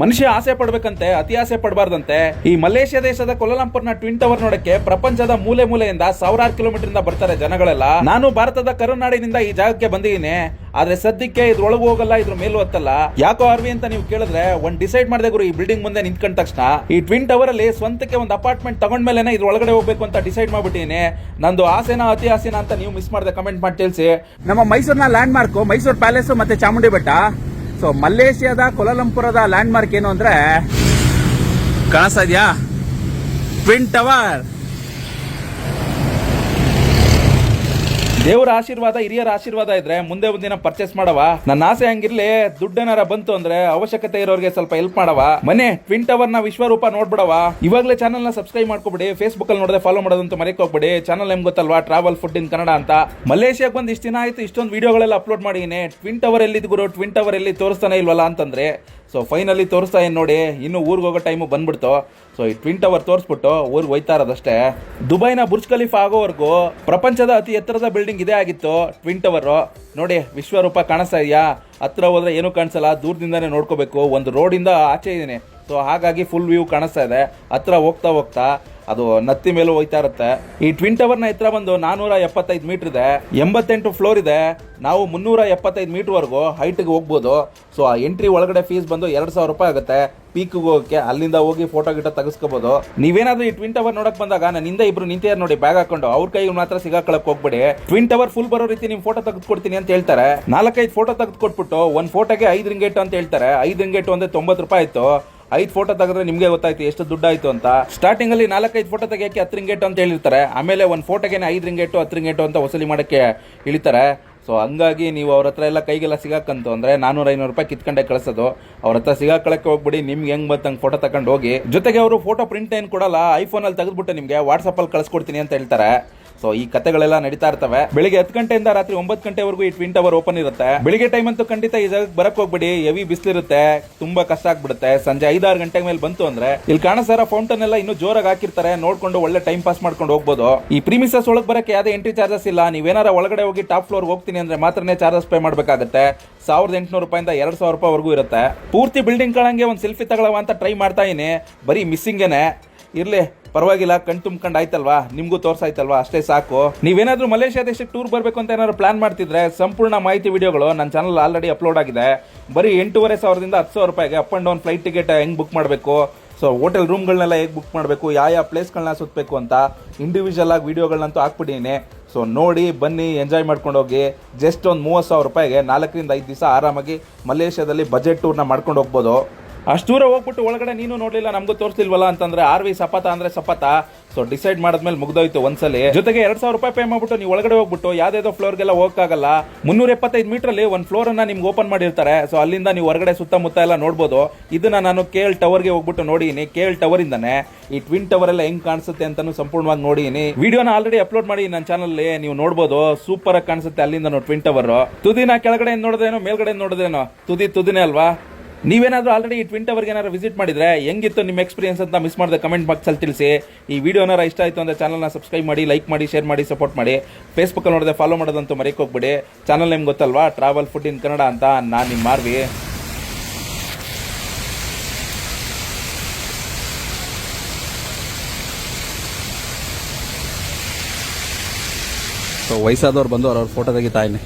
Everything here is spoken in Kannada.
ಮನುಷ್ಯ ಆಸೆ ಪಡ್ಬೇಕಂತೆ, ಅತಿ ಆಸೆ ಪಡಬಾರ್ದಂತೆ, ಈ ಮಲೇಷ್ಯಾ ದೇಶದ ಕೊಲಲಂಪುರ್ನ ಟ್ವಿನ್ ಟವರ್ ನೋಡಕ್ಕೆ ಪ್ರಪಂಚದ ಮೂಲೆ ಮೂಲೆಯಿಂದ ಸಾವಿರಾರು ಕಿಲೋಮೀಟರ್ ಇಂದ ಬರ್ತಾರೆ ಜನಗಳೆಲ್ಲ. ನಾನು ಭಾರತದ ಕರುನಾಡಿನಿಂದ ಈ ಜಾಗಕ್ಕೆ ಬಂದಿದ್ದೀನಿ. ಆದ್ರೆ ಸದ್ಯಕ್ಕೆ ಇದ್ರೊಳಗೆ ಹೋಗಲ್ಲ, ಇದ್ರ ಮೇಲೂ ಹತ್ತಲ್ಲ. ಯಾಕೋ ಆರ್ವಿ ಅಂತ ನೀವು ಕೇಳಿದ್ರೆ ಒಂದ್ ಡಿಸೈಡ್ ಮಾಡಿದೆ ಗುರು ಈ ಬಿಲ್ಡಿಂಗ್ ಮುಂದೆ ನಿಂತ್ಕೊಂಡ ತಕ್ಷಣ. ಈ ಟ್ವಿನ್ ಟವರ್ ಅಲ್ಲಿ ಸ್ವಂತಕ್ಕೆ ಒಂದು ಅಪಾರ್ಟ್ಮೆಂಟ್ ತಗೊಂಡ್ಮೇಲೆ ಇದ್ರ ಒಳಗಡೆ ಹೋಗ್ಬೇಕು ಅಂತ ಡಿಸೈಡ್ ಮಾಡ್ಬಿಟ್ಟಿನಿ ನಂದು ಆಸೆನ, ಅತಿ ಆಸೆನಾ ಅಂತ ನೀವು ಮಿಸ್ ಮಾಡಿದೆ ಕಮೆಂಟ್ ಮಾಡಿ ತಿಳಿಸಿ. ನಮ್ಮ ಮೈಸೂರಿನ ಲ್ಯಾಂಡ್ ಮಾರ್ಕ್ ಮೈಸೂರು ಪ್ಯಾಲೇಸ್ ಮತ್ತೆ ಚಾಮುಂಡಿ ಬೆಟ್ಟ ಸೊ ಮಲೇಷ್ಯಾದ ಕೊಲಲಂಪುರದ ಲ್ಯಾಂಡ್ ಮಾರ್ಕ್ ಏನು ಅಂದ್ರೆ ಕಾಣಿಸ್ತಾ ಇದೆಯಾ? ಟ್ವಿನ್ ಟವರ್ ದೇವರ ಆಶೀರ್ವಾದ, ಹಿರಿಯರ ಆಶೀರ್ವಾದ ಇದ್ರೆ ಮುಂದೆ ಒಂದಿನ ಪರ್ಚೇಸ್ ಮಾಡವ. ನನ್ನ ಆಸೆ ಹಂಗಿರ್ಲಿ, ದುಡ್ಡೇನಾರ ಬಂತು ಅಂದ್ರೆ ಅವಶ್ಯಕತೆ ಇರೋರಿಗೆ ಸ್ವಲ್ಪ ಹೆಲ್ಪ್ ಮಾಡವ. ಮನೆ ಟ್ವಿನ್ ಟವರ್ನ ವಿಶ್ವರೂಪ ನೋಡ್ಬಿಡವ. ಇವಾಗಲೇ ಚಾನಲ್ನ ಸಬ್ಸ್ಕ್ರೈಬ್ ಮಾಡ್ಕೊಬಿಡಿ ಫೇಸ್ಬುಕ್ ಅಲ್ಲಿ ನೋಡದೆ ಫಾಲೋ ಮಾಡೋದಂತ ಮರೆಯಕ್ ಹೋಗ್ಬಿಡಿ. ಚಾನಲ್ ಹೆಂಗ್ ಗೊತ್ತಲ್ವಾ ಟ್ರಾವೆಲ್ ಫುಡ್ ಇನ್ ಕನ್ನಡ ಅಂತ. ಮಲೇಷ್ಯಾಕ್ ಬಂದ್ ಇಷ್ಟ ದಿನ ಆಯ್ತು, ಇಷ್ಟೊಂದು ವಿಡಿಯೋಗಳೆಲ್ಲ ಅಪ್ಲೋಡ್ ಮಾಡಿದೀನಿ ಟ್ವಿನ್ ಟವರ್ ಎಲ್ಲಿದ್ ಗುರು? ಟ್ವಿನ್ ಟವರ್ ಎಲ್ಲಿ ತೋರಿಸ್ತಾನೆ ಇಲ್ವಲ್ಲ ಅಂತಂದ್ರೆ ಸೊ ಫೈನಲಿ ತೋರಿಸ್ತಾ ಏನು ನೋಡಿ, ಇನ್ನು ಊರಿಗೆ ಹೋಗೋ ಟೈಮು ಬಂದ್ಬಿಡ್ತು. ಸೊ ಈ ಟ್ವಿನ್ ಟವರ್ ತೋರಿಸ್ಬಿಟ್ಟು ಊರಿಗೆ ಹೋಯ್ತಾ ಇರೋದಷ್ಟೇ ದುಬೈನ ಬುರ್ಜ್ ಖಲೀಫಾ ಆಗೋವರೆಗೂ ಪ್ರಪಂಚದ ಅತಿ ಎತ್ತರದ ಬಿಲ್ಡಿಂಗ್ ಇದೇ ಆಗಿತ್ತು ಟ್ವಿನ್ ಟವರು ನೋಡಿ, ವಿಶ್ವರೂಪ ಕಾಣಿಸ್ತಾ ಇದೆಯಾ? ಹತ್ರ ಹೋದ್ರೆ ಏನೂ ಕಾಣಿಸಲ್ಲ, ದೂರದಿಂದನೇ ನೋಡ್ಕೋಬೇಕು. ಒಂದು ರೋಡಿಂದ ಆಚೆ ಇದ್ದೀನಿ. ಸೊ ಹಾಗಾಗಿ ಫುಲ್ ವ್ಯೂ ಕಾಣಿಸ್ತಾ ಇದೆ. ಹತ್ರ ಹೋಗ್ತಾ ಹೋಗ್ತಾ ಅದು ನತ್ತಿ ಮೇಲೂ ಹೋಯ್ತಾ ಇರುತ್ತೆ. ಈ ಟ್ವಿನ್ ಟವರ್ನ ಹತ್ರ ಬಂದು ನಾನೂರ ಎಪ್ಪತ್ತೈದು ಮೀಟರ್ ಇದೆ. ಎಂಬತ್ತೆಂಟು ಫ್ಲೋರ್ ಇದೆ. ನಾವು ಮುನ್ನೂರ ಎಪ್ಪತ್ತೈದು ಮೀಟರ್ ವರೆಗೂ ಹೈಟ್ಗೆ ಹೋಗ್ಬೋದು. ಸೊ ಆ ಎಂಟ್ರಿ ಒಳಗಡೆ ಫೀಸ್ ಬಂದು ಎರಡು ಸಾವಿರ ರೂಪಾಯಿ ಆಗುತ್ತೆ. ಪೀಕ್ಗೆ ಹೋಗೋಕ್ಕೆ ಅಲ್ಲಿಂದ ಹೋಗಿ ಫೋಟೋ ಗಿಟ ತೆಗೆಸ್ಕೋಬೋದು. ನೀವೇನಾದ್ರೂ ಈ ಟ್ವಿನ್ ಟವರ್ ನೋಡಕ್ ಬಂದಾಗ ನನ್ನ ಹಿಂದೆ ಇಬ್ರು ನಿಂತಿದ್ದಾರೆ ನೋಡಿ ಬ್ಯಾಗ್ ಹಾಕೊಂಡು. ಅವ್ರ ಕೈಗೆ ಮಾತ್ರ ಸಿಗಾಕೊಳ್ಳಕ್ ಹೋಗ್ಬೇಡಿ. ಟ್ವಿನ್ ಟವರ್ ಫುಲ್ ಬರೋ ರೀತಿ ನಿಮ್ ಫೋಟೋ ತೆಗೆದುಕೊಡ್ತೀನಿ ಅಂತ ಹೇಳ್ತಾರೆ. ನಾಲ್ಕೈದು ಫೋಟೋ ತೆಗೆದುಕೊಟ್ಬಿಟ್ಟು ಒಂದು ಫೋಟೋಗೆ ಐದು ರಿಂಗೇಟ್ ಅಂತ ಹೇಳ್ತಾರೆ. ಐದು ರಿಂಗೇಟ್ ಅಂದ್ರೆ ತೊಂಬತ್ತು ರೂಪಾಯಿ ಆಯ್ತು. ಐದು ಫೋಟೋ ತೆಗೆದ್ರೆ ನಿಮಗೆ ಗೊತ್ತಾಯ್ತು ಎಷ್ಟು ದುಡ್ಡಾಯಿತು ಅಂತ. ಸ್ಟಾರ್ಟಿಂಗ್ ಅಲ್ಲಿ ನಾಲ್ಕೈದು ಫೋಟೋ ತೆಗೆಯೋಕೆ ಹತ್ತು ರಿಂಗೇಟು ಅಂತ ಹೇಳಿರ್ತಾರೆ. ಆಮೇಲೆ ಒಂದು ಫೋಟೋಗೆ ಐದು ರಿಂಗೇಟು, ಹತ್ತು ರಿಂಗೇಟು ಅಂತ ವಸೂಲಿ ಮಾಡೋಕ್ಕೆ ಇಳಿತಾರೆ. ಸೊ ಹಂಗಾಗಿ ನೀವು ಅವ್ರ ಹತ್ರ ಎಲ್ಲ ಕೈಗೆಲ್ಲ ಸಿಗಾಕಂತು ಅಂದರೆ ನಾನೂರ ಐನೂರು ರೂಪಾಯಿ ಕಿತ್ಕೊಂಡೆ ಕಳಿಸೋದು. ಅವ್ರ ಹತ್ರ ಸಿಗಾಕಳಕ್ಕೆ ಹೋಗ್ಬಿಡಿ, ನಿಮ್ಗೆ ಹೆಂಗ್ ಹಂಗೆ ಫೋಟೋ ತಗೊಂಡು ಹೋಗಿ. ಜೊತೆಗೆ ಅವರು ಫೋಟೋ ಪ್ರಿಂಟ್ ಏನು ಕೊಡಲ್ಲ ಐಫೋನಲ್ಲಿ ತೆಗೆದುಬಿಟ್ಟು ನಿಮಗೆ ವಾಟ್ಸಪ್ಪಲ್ಲಿ ಕಳ್ಸ್ಕೊಡ್ತೀನಿ ಅಂತ ಹೇಳ್ತಾರೆ. ಸೊ ಈ ಕತೆಗಳೆಲ್ಲ ನಡೀತಾ ಇರ್ತವೆ. ಬೆಳಿಗ್ಗೆ ಹತ್ತು ಗಂಟೆಯಿಂದ ರಾತ್ರಿ ಒಂಬತ್ತು ಗಂಟೆವರೆಗೂ ಈ ಟ್ವಿನ್ ಟವರ್ ಓಪನ್ ಇರುತ್ತೆ. ಬೆಳಿಗ್ಗೆ ಟೈಮ್ ಅಂತೂ ಖಂಡಿತ ಈ ಜಾಗಕ್ಕೆ ಬರಕ್ ಹೋಗ್ಬಿಡಿ. ಹೆವಿ ಬಿಸಿಲಿರುತ್ತೆ. ತುಂಬಾ ಕಷ್ಟ ಆಗ್ಬಿಡುತ್ತೆ. ಸಂಜೆ ಐದಾರು ಗಂಟೆ ಮೇಲೆ ಬಂತು ಅಂದ್ರೆ, ಇಲ್ಲಿ ಕಾಣಿಸ್ತಾರ ಫೌಂಟನ್ ಎಲ್ಲ ಇನ್ನೂ ಜೋರಾಗಿ ಹಾಕಿರ್ತಾರೆ. ನೋಡ್ಕೊಂಡು ಒಳ್ಳೆ ಟೈಮ್ ಪಾಸ್ ಮಾಡ್ಕೊಂಡು ಹೋಗ್ಬೋದು. ಈ ಪ್ರೀಮಿಸಸ್ ಒಳಗೆ ಬರಕ್ಕೆ ಯಾವ್ದೇ ಎಂಟ್ರಿ ಚಾರ್ಜಸ್ ಇಲ್ಲ. ನೀವೇನಾರ ಒಳಗಡೆ ಹೋಗಿ ಟಾಪ್ ಫ್ಲೋರ್ ಹೋಗ್ತೀನಿ ಅಂದ್ರೆ ಮಾತ್ರನೇ ಚಾರ್ಜಸ್ ಪೇ ಮಾಡಬೇಕಾಗುತ್ತೆ. ಸಾವಿರದ ಎಂಟುನೂರು ರೂಪಾಯಿಂದ ಎರಡು ಸಾವಿರ ರೂಪಾಯಿವರೆಗೂ ಇರುತ್ತೆ. ಪೂರ್ತಿ ಬಿಲ್ಡಿಂಗ್ ಕಳಂಗೆ ಒಂದು ಸೆಲ್ಫಿ ತಗೊಳವ ಅಂತ ಟ್ರೈ ಮಾಡ್ತಾ ಇದೀನಿ. ಬರೀ ಮಿಸ್ಸಿಂಗೇನೆ ಇರ್ಲಿ. ಪರವಾಗಿಲ್ಲ, ಕಣ್ ತುಂಬ್ಕೊಂಡು ಆಯ್ತಲ್ವಾ? ನಿಮ್ಗೂ ತೋರ್ಸಾಯ್ತಲ್ವಾ? ಅಷ್ಟೇ ಸಾಕು. ನೀವೇನಾದ್ರೂ ಮಲೇಷ್ಯಾ ದೇಶಕ್ಕೆ ಟೂರ್ ಬರಬೇಕು ಅಂತ ಏನಾದ್ರು ಪ್ಲಾನ್ ಮಾಡ್ತಿದ್ರೆ ಸಂಪೂರ್ಣ ಮಾಹಿತಿ ವಿಡಿಯೋಗಳು ನನ್ನ ಚಾನಲ್ ಆಲ್ರೆಡಿ ಅಪ್ಲೋಡ್ ಆಗಿದೆ. ಬರೀ ಎಂಟೂವರೆ ಸಾವಿರದಿಂದ ಹತ್ತು ಸಾವಿರ ರೂಪಾಯಿಗೆ up and down flight ticket ಹೆಂಗ್ ಬುಕ್ ಮಾಡಬೇಕು? ಸೊ ಹೋಟೆಲ್ ರೂಮ್ಗಳನ್ನೆಲ್ಲ ಹೇಗೆ ಬುಕ್ ಮಾಡಬೇಕು? ಯಾವ ಯಾವ ಪ್ಲೇಸ್ಗಳನ್ನ ಸುತ್ತಬೇಕು ಅಂತ ಇಂಡಿವಿಜುವಲ್ ಆಗಿ ವಿಡಿಯೋಗಳನ್ನಂತೂ ಹಾಕ್ಬಿಟ್ಟಿನಿ ಸೊ ನೋಡಿ, ಬನ್ನಿ ಎಂಜಾಯ್ ಮಾಡ್ಕೊಂಡು ಹೋಗಿ ಜಸ್ಟ್ ಒಂದು ಮೂವತ್ತು ಸಾವಿರ ರೂಪಾಯಿಗೆ ನಾಲ್ಕರಿಂದ ಐದು ದಿವಸ ಆರಾಮಾಗಿ ಮಲೇಷ್ಯಾದಲ್ಲಿ ಬಜೆಟ್ ಟೂರ್ನ ಮಾಡ್ಕೊಂಡು ಹೋಗ್ಬೋದು. ಅಷ್ಟು ದೂರ ಹೋಗ್ಬಿಟ್ಟು ಒಳಗಡೆ ನೀನು ನೋಡ್ಲಿಲ್ಲ, ನಮಗೂ ತೋರಿಸ್ತಿಲ್ವಲ್ಲ ಅಂತಂದ್ರೆ ಆರ್ ವಿ ಸಪತ ಅಂದ್ರೆ ಸಪತ. ಸೊ ಡಿಸೈಡ್ ಮಾಡಿದ್ಮೇಲೆ ಮುಗ್ದೋಯ್ತು ಒಂದ್ಸಲಿ. ಜೊತೆಗೆ ಎರಡ್ ಸಾವಿರ ರೂಪಾಯಿ ಪೇ ಮಾಡ್ಬಿಟ್ಟು ನೀವು ಒಳಗಡೆ ಹೋಗ್ಬಿಟ್ಟು ಯಾವ್ದಾವ್ದೋ ಫ್ಲೋರ್ಗೆಲ್ಲ ಹೋಗಕ್ಕಾಗಲ್ಲ. ಮುನ್ನೂರ ಎಪ್ಪತ್ತೈದು ಮೀಟರ್ ಅಲ್ಲಿ ಒಂದು ಫ್ಲೋರ್ ಅನ್ನ ನಿಮ್ಗೆ ಓಪನ್ ಮಾಡಿರ್ತಾರೆ. ಸೊ ಅಲ್ಲಿಂದ ನೀವು ಹೊರಗಡೆ ಸುತ್ತಮುತ್ತ ಎಲ್ಲ ನೋಡ್ಬೋದು. ಇದನ್ನ ನಾನು ಕೆ ಎಲ್ ಟವರ್ಗೆ ಹೋಗ್ಬಿಟ್ಟು ನೋಡಿನಿ ಕೆ ಎಲ್ ಟವರ್ ಇಂದಾನೆ. ಈ ಟ್ವಿನ್ ಟವರ್ ಎಲ್ಲ ಹೆಂಗ್ ಕಾಣಿಸುತ್ತೆ ಅಂತಾನು ಸಂಪೂರ್ಣವಾಗಿ ನೋಡಿನಿ ವಿಡಿಯೋನ ಆಲ್ರೆಡಿ ಅಪ್ಲೋಡ್ ಮಾಡಿ ನನ್ನ ಚಾನಲ್ ನೀವು ನೋಡ್ಬೋದು. ಸೂಪರ್ ಆಗಿ ಕಾಣಿಸುತ್ತೆ ಅಲ್ಲಿಂದ ಟ್ವಿನ್ ಟವರ್ ತುದಿನ ಕೆಳಗಡೆ ನೋಡಿದೇನೋ ಮೇಲ್ಗಡೆ ನೋಡಿದೇನೋ ತುದಿ ತುದಿನೇ ಅಲ್ವಾ? ನೀವೇನಾದ್ರೂ ಆಲ್ರೆಡಿ ಈ ಟ್ವಿನ್ ಟವರ್ಗೆ ಏನಾದ್ರು ವಿಸಿಟ್ ಮಾಡಿದರೆ ಹೆಂಗಿತ್ತು ನಿಮ್ಮ ಎಕ್ಸ್ಪೀರಿಯನ್ಸ್ ಅಂತ ಮಿಸ್ ಮಾಡಿದ ಕಮೆಂಟ್ ಬಾಕ್ಸಲ್ಲಿ ತಿಳಿಸಿ. ಈ ವಿಡಿಯೋ ಏನಾರು ಇಷ್ಟ ಆಯಿತು ಅಂದರೆ ಚಾನಲ್ನ ಸಬ್ಸ್ಕ್ರೈಬ್ ಮಾಡಿ ಲೈಕ್ ಮಾಡಿ ಶೇರ್ ಮಾಡಿ ಸಪೋರ್ಟ್ ಮಾಡಿ. ಫೇಸ್ಬುಕ್ಕಲ್ಲಿ ನೋಡಿದ್ರೆ ಫಾಲೋ ಮಾಡೋದಂತೂ ಮರೆಯಕ್ಕೆ ಹೋಗ್ಬಿಡಿ. ಚಾನಲ್ ನಿಮ್ಗೆ ಗೊತ್ತಲ್ವಾ? ಟ್ರಾವೆಲ್ ಫುಡ್ ಇನ್ ಕನ್ನಡ ಅಂತ ನಾನು ನಿಮ್ಮ ಮಾರ್ವಿ. ಸೊ ವಯಸ್ಸಾದವ್ರು ಬಂದು ಅವ್ರವ್ರ ಫೋಟೋ ತೆಗಿತಾ ಇದ್ದೀನಿ.